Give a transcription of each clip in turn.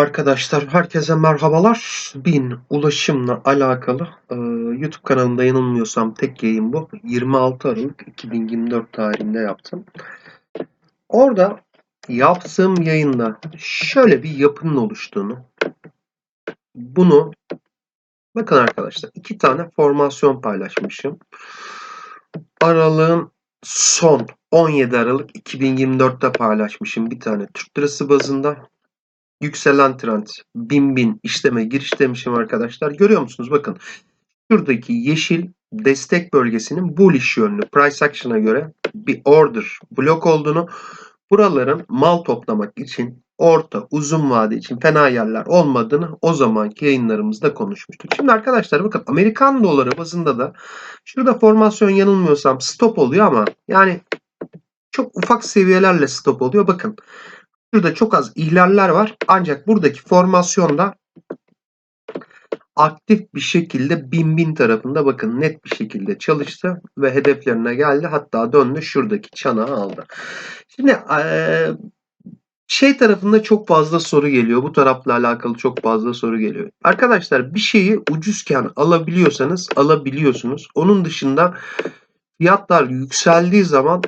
Arkadaşlar herkese merhabalar. Bin ulaşımla alakalı e, YouTube kanalında yanılmıyorsam tek yayın bu. 26 Aralık 2024 tarihinde yaptım. Orada yaptığım yayında şöyle bir yapının oluştuğunu bunu bakın arkadaşlar iki tane formasyon paylaşmışım. Aralığın son 17 Aralık 2024'te paylaşmışım bir tane Türk lirası bazında yükselen trend bin bin işleme giriş demişim arkadaşlar. Görüyor musunuz? Bakın şuradaki yeşil destek bölgesinin bullish yönlü price action'a göre bir order blok olduğunu buraların mal toplamak için orta uzun vade için fena yerler olmadığını o zamanki yayınlarımızda konuşmuştuk. Şimdi arkadaşlar bakın Amerikan doları bazında da şurada formasyon yanılmıyorsam stop oluyor ama yani çok ufak seviyelerle stop oluyor. Bakın Şurada çok az ihlaller var. Ancak buradaki formasyonda aktif bir şekilde bin bin tarafında bakın net bir şekilde çalıştı ve hedeflerine geldi. Hatta döndü şuradaki çanağı aldı. Şimdi şey tarafında çok fazla soru geliyor. Bu tarafla alakalı çok fazla soru geliyor. Arkadaşlar bir şeyi ucuzken alabiliyorsanız alabiliyorsunuz. Onun dışında fiyatlar yükseldiği zaman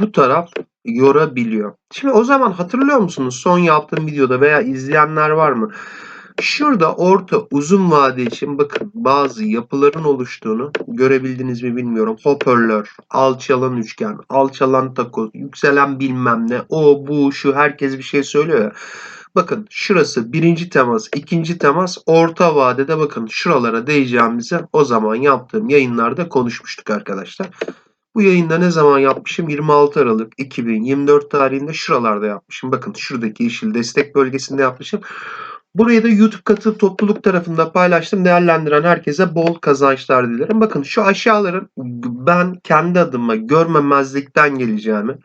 bu taraf yorabiliyor. Şimdi o zaman hatırlıyor musunuz son yaptığım videoda veya izleyenler var mı? Şurada orta uzun vade için bakın bazı yapıların oluştuğunu görebildiniz mi bilmiyorum. Hoparlör, alçalan üçgen, alçalan takoz, yükselen bilmem ne, o bu şu herkes bir şey söylüyor ya. Bakın şurası birinci temas, ikinci temas, orta vadede bakın şuralara değeceğimizi o zaman yaptığım yayınlarda konuşmuştuk arkadaşlar. Bu yayında ne zaman yapmışım? 26 Aralık 2024 tarihinde şuralarda yapmışım. Bakın şuradaki yeşil destek bölgesinde yapmışım. Burayı da YouTube katıl topluluk tarafında paylaştım. Değerlendiren herkese bol kazançlar dilerim. Bakın şu aşağıların ben kendi adıma görmemezlikten geleceğimi,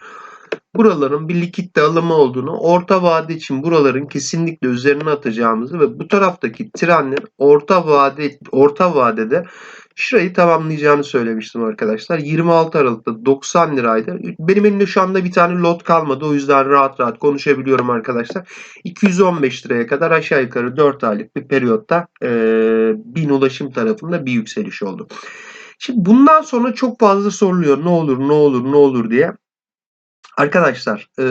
buraların bir likitte alımı olduğunu, orta vade için buraların kesinlikle üzerine atacağımızı ve bu taraftaki trenin orta vade orta vadede şurayı tamamlayacağını söylemiştim arkadaşlar. 26 Aralık'ta 90 liraydı. Benim elimde şu anda bir tane lot kalmadı. O yüzden rahat rahat konuşabiliyorum arkadaşlar. 215 liraya kadar aşağı yukarı 4 aylık bir periyotta e, bin ulaşım tarafında bir yükseliş oldu. Şimdi bundan sonra çok fazla soruluyor ne olur ne olur ne olur diye. Arkadaşlar e,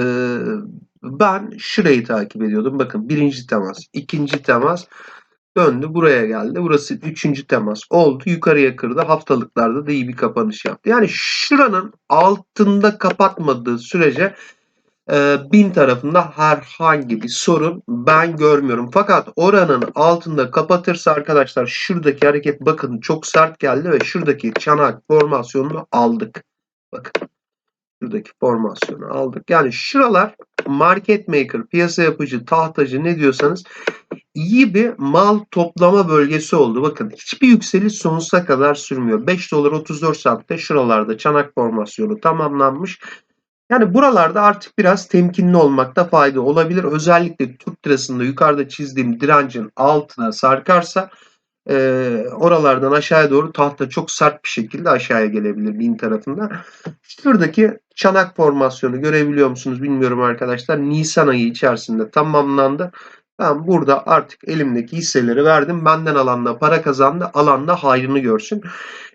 ben şurayı takip ediyordum. Bakın birinci temas, ikinci temas, Döndü buraya geldi. Burası üçüncü temas oldu. Yukarıya kırdı. Haftalıklarda da iyi bir kapanış yaptı. Yani şuranın altında kapatmadığı sürece e, bin tarafında herhangi bir sorun ben görmüyorum. Fakat oranın altında kapatırsa arkadaşlar şuradaki hareket bakın çok sert geldi ve şuradaki çanak formasyonunu aldık. Bakın şuradaki formasyonu aldık. Yani şuralar market maker, piyasa yapıcı, tahtacı ne diyorsanız iyi bir mal toplama bölgesi oldu. Bakın hiçbir yükseliş sonsuza kadar sürmüyor. 5 dolar 34 saatte şuralarda çanak formasyonu tamamlanmış. Yani buralarda artık biraz temkinli olmakta fayda olabilir. Özellikle Türk lirasında yukarıda çizdiğim direncin altına sarkarsa e, oralardan aşağıya doğru tahta çok sert bir şekilde aşağıya gelebilir bin tarafında. Şuradaki çanak formasyonu görebiliyor musunuz bilmiyorum arkadaşlar. Nisan ayı içerisinde tamamlandı. Ben burada artık elimdeki hisseleri verdim. Benden alanda para kazandı. Alanda hayrını görsün.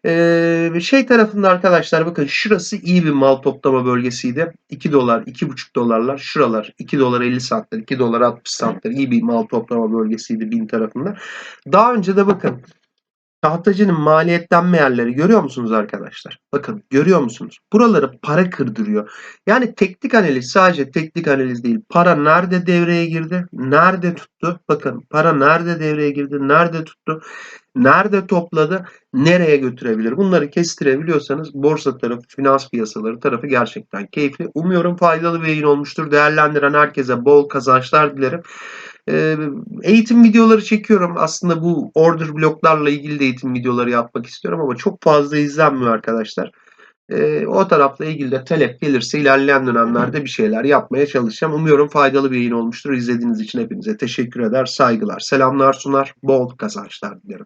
Ee, şey tarafında arkadaşlar bakın şurası iyi bir mal toplama bölgesiydi. 2 dolar, 2,5 dolarlar. Şuralar 2 dolar 50 saatler, 2 dolar 60 saatler iyi bir mal toplama bölgesiydi bin tarafında. Daha önce de bakın Tahtacının maliyetlenme yerleri görüyor musunuz arkadaşlar? Bakın görüyor musunuz? Buraları para kırdırıyor. Yani teknik analiz sadece teknik analiz değil. Para nerede devreye girdi? Nerede tuttu? Bakın para nerede devreye girdi? Nerede tuttu? Nerede topladı? Nereye götürebilir? Bunları kestirebiliyorsanız borsa tarafı, finans piyasaları tarafı gerçekten keyifli. Umuyorum faydalı bir yayın olmuştur. Değerlendiren herkese bol kazançlar dilerim. Eğitim videoları çekiyorum. Aslında bu order bloklarla ilgili de eğitim videoları yapmak istiyorum ama çok fazla izlenmiyor arkadaşlar. O tarafla ilgili de talep gelirse ilerleyen dönemlerde bir şeyler yapmaya çalışacağım. Umuyorum faydalı bir yayın olmuştur. İzlediğiniz için hepinize teşekkür eder, saygılar, selamlar sunar, bol kazançlar dilerim.